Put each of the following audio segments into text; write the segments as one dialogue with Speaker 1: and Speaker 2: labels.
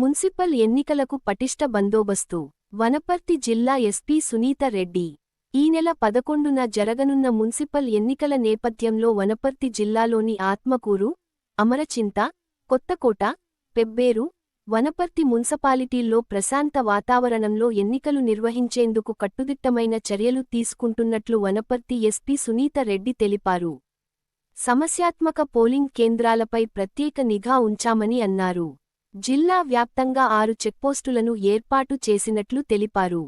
Speaker 1: Municipal ఎన్నికలకు పటిష్ట బందోబస్తు. వనపర్తి జిల్లా ఎస్పీ సునీత రెడ్డి. ఈ నెల పదకొండున జరగనున్న మున్సిపల్ ఎన్నికల నేపథ్యంలో వనపర్తి జిల్లాలోని ఆత్మకూరు అమరచింత కొత్తకోట పెబ్బేరు వనపర్తి మున్సిపాలిటీల్లో ప్రశాంత వాతావరణంలో ఎన్నికలు నిర్వహించేందుకు కట్టుదిట్టమైన చర్యలు తీసుకుంటున్నట్లు వనపర్తి ఎస్పీ సునీత రెడ్డి తెలిపారు. సమస్యాత్మక పోలింగ్ కేంద్రాలపై ప్రత్యేక నిఘా ఉంచామని అన్నారు. జిల్లా వ్యాప్తంగా ఆరు చెక్పోస్టులను ఏర్పాటు చేసినట్లు తెలిపారు.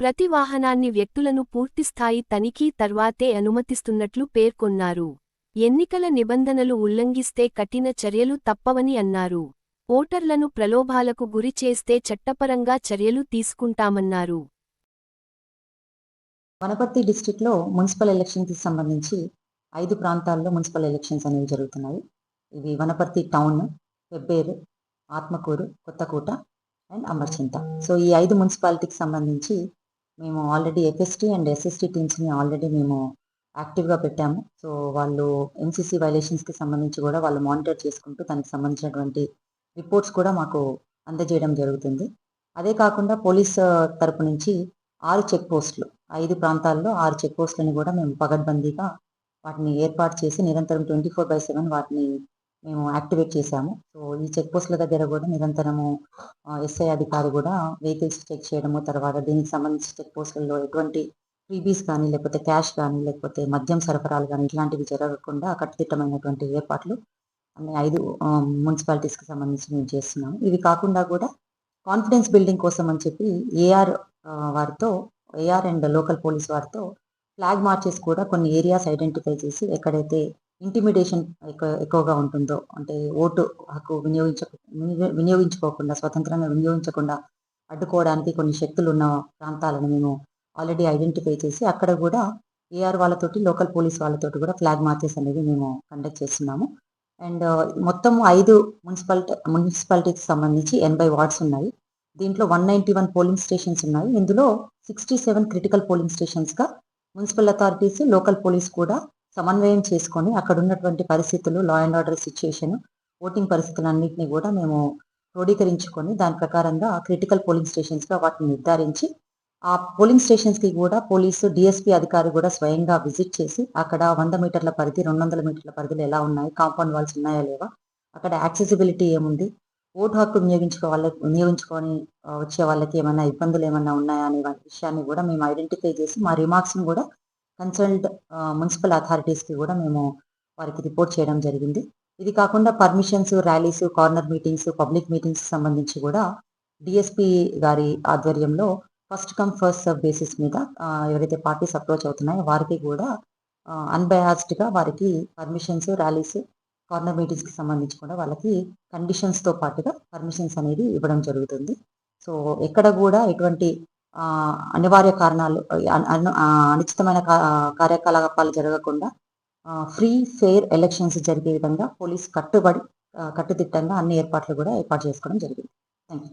Speaker 1: ప్రతి వాహనాన్ని వ్యక్తులను పూర్తిస్థాయి తనిఖీ తర్వాతే అనుమతిస్తున్నట్లు పేర్కొన్నారు. ఎన్నికల నిబంధనలు ఉల్లంఘిస్తే కఠిన చర్యలు తప్పవని అన్నారు. ఓటర్లను ప్రలోభాలకు గురి చేస్తే చట్టపరంగా చర్యలు తీసుకుంటామన్నారు.
Speaker 2: వనపర్తి డిస్టిక్లో మున్సిపల్ ఎలక్షన్కి సంబంధించి ఐదు ప్రాంతాల్లో మున్సిపల్ ఎలక్షన్స్ అనేవి జరుగుతున్నాయి. ఇవి Wanaparthy town Pebbair Atmakur Kothakota and Amarchinta. So ఈ ఐదు మున్సిపాలిటీకి సంబంధించి మేము ఆల్రెడీ ఎఫ్ఎస్టీ అండ్ ఎస్ఎస్టీ టీమ్స్ని ఆల్రెడీ మేము యాక్టివ్గా పెట్టాము. సో వాళ్ళు ఎంసీసీ వైలేషన్స్కి సంబంధించి కూడా వాళ్ళు మానిటర్ చేసుకుంటూ దానికి సంబంధించినటువంటి రిపోర్ట్స్ కూడా మాకు అందజేయడం జరుగుతుంది. అదే కాకుండా పోలీస్ తరపు నుంచి ఆరు చెక్ పోస్టులు ఐదు ప్రాంతాల్లో ఆరు చెక్ పోస్టులను కూడా మేము పగడ్బందీగా వాటిని ఏర్పాటు చేసి నిరంతరం ట్వంటీ ఫోర్ బై సెవెన్ వాటిని మేము యాక్టివేట్ చేశాము. సో ఈ చెక్ పోస్టుల దగ్గర కూడా నిరంతరము ఎస్ఐ అధికారి కూడా వెహికల్స్ చెక్ చేయడము తర్వాత దీనికి సంబంధించి చెక్ పోస్టులలో ఎటువంటి ఫ్రీబీస్ కానీ లేకపోతే క్యాష్ కానీ లేకపోతే మద్యం సరఫరాలు కానీ ఇట్లాంటివి జరగకుండా కట్టుదిట్టమైనటువంటి ఏర్పాట్లు అన్ని ఐదు మున్సిపాలిటీస్కి సంబంధించి మేము చేస్తున్నాము. ఇవి కాకుండా కూడా కాన్ఫిడెన్స్ బిల్డింగ్ కోసం అని చెప్పి ఏఆర్ వారితో ఏఆర్ అండ్ లోకల్ పోలీస్ వారితో ఫ్లాగ్ మార్చెస్ కూడా కొన్ని ఏరియాస్ ఐడెంటిఫై చేసి ఎక్కడైతే ఇంటిమిడేషన్ ఎక్కువ ఎక్కువగా ఉంటుందో అంటే ఓటు హక్కు వినియోగించ వినియోగించుకోకుండా స్వతంత్రంగా వినియోగించకుండా అడ్డుకోవడానికి కొన్ని శక్తులు ఉన్న ప్రాంతాలను మేము ఆల్రెడీ ఐడెంటిఫై చేసి అక్కడ కూడా ఏఆర్ వాళ్ళతోటి లోకల్ పోలీస్ వాళ్ళతోటి కూడా ఫ్లాగ్ మార్చెస్ అనేది మేము కండక్ట్ చేస్తున్నాము. అండ్ uh, మొత్తం ఐదు మున్సిపాలిటీ మున్సిపాలిటీకి సంబంధించి ఎనభై వార్డ్స్ ఉన్నాయి. దీంట్లో one ninety one polling stations ఉన్నాయి. ఇందులో సిక్స్టీ సెవెన్ క్రిటికల్ పోలింగ్ స్టేషన్స్గా మున్సిపల్ అథారిటీస్ లోకల్ పోలీస్ కూడా సమన్వయం చేసుకొని అక్కడ ఉన్నటువంటి పరిస్థితులు law and order situation voting పరిస్థితులన్నింటినీ కూడా మేము క్రోడీకరించుకొని దాని ప్రకారంగా క్రిటికల్ పోలింగ్ స్టేషన్స్లో వాటిని నిర్ధారించి ఆ పోలింగ్ స్టేషన్స్కి కూడా పోలీసు డిఎస్పీ అధికారి కూడా స్వయంగా విజిట్ చేసి అక్కడ వంద మీటర్ల పరిధి రెండు వందల మీటర్ల పరిధిలో ఎలా ఉన్నాయి కాంపౌండ్ వాల్స్ ఉన్నాయా లేవా అక్కడ యాక్సెసిబిలిటీ ఏముంది ఓటు హక్కు వినియోగించుకో వాళ్ళకి వినియోగించుకొని వచ్చే వాళ్ళకి ఏమైనా ఇబ్బందులు ఏమైనా ఉన్నాయా అనే విషయాన్ని కూడా మేము ఐడెంటిఫై చేసి మా రిమార్క్స్ని కూడా కన్సల్ట్ మున్సిపల్ అథారిటీస్కి కూడా మేము వారికి రిపోర్ట్ చేయడం జరిగింది. ఇది కాకుండా permissions rallies corner meetings public meetings సంబంధించి కూడా డిఎస్పీ గారి ఆధ్వర్యంలో first come first serve basis మీద ఎవరైతే పార్టీస్ అప్రోచ్ అవుతున్నాయో వారికి కూడా అన్బయాస్డ్గా వారికి పర్మిషన్స్ ర్యాలీస్ కార్నర్ మీటింగ్స్కి సంబంధించి కూడా వాళ్ళకి కండిషన్స్తో పాటుగా పర్మిషన్స్ అనేది ఇవ్వడం జరుగుతుంది. సో ఎక్కడ కూడా ఎటువంటి అనివార్య కారణాలు అనిశ్చితమైన కార్యకలాపాలు జరగకుండా ఫ్రీ ఫెయిర్ ఎలక్షన్స్ జరిగే విధంగా పోలీస్ కట్టుబడి కట్టుదిట్టంగా అన్ని ఏర్పాట్లు కూడా ఏర్పాటు చేసుకోవడం జరిగింది. Thank you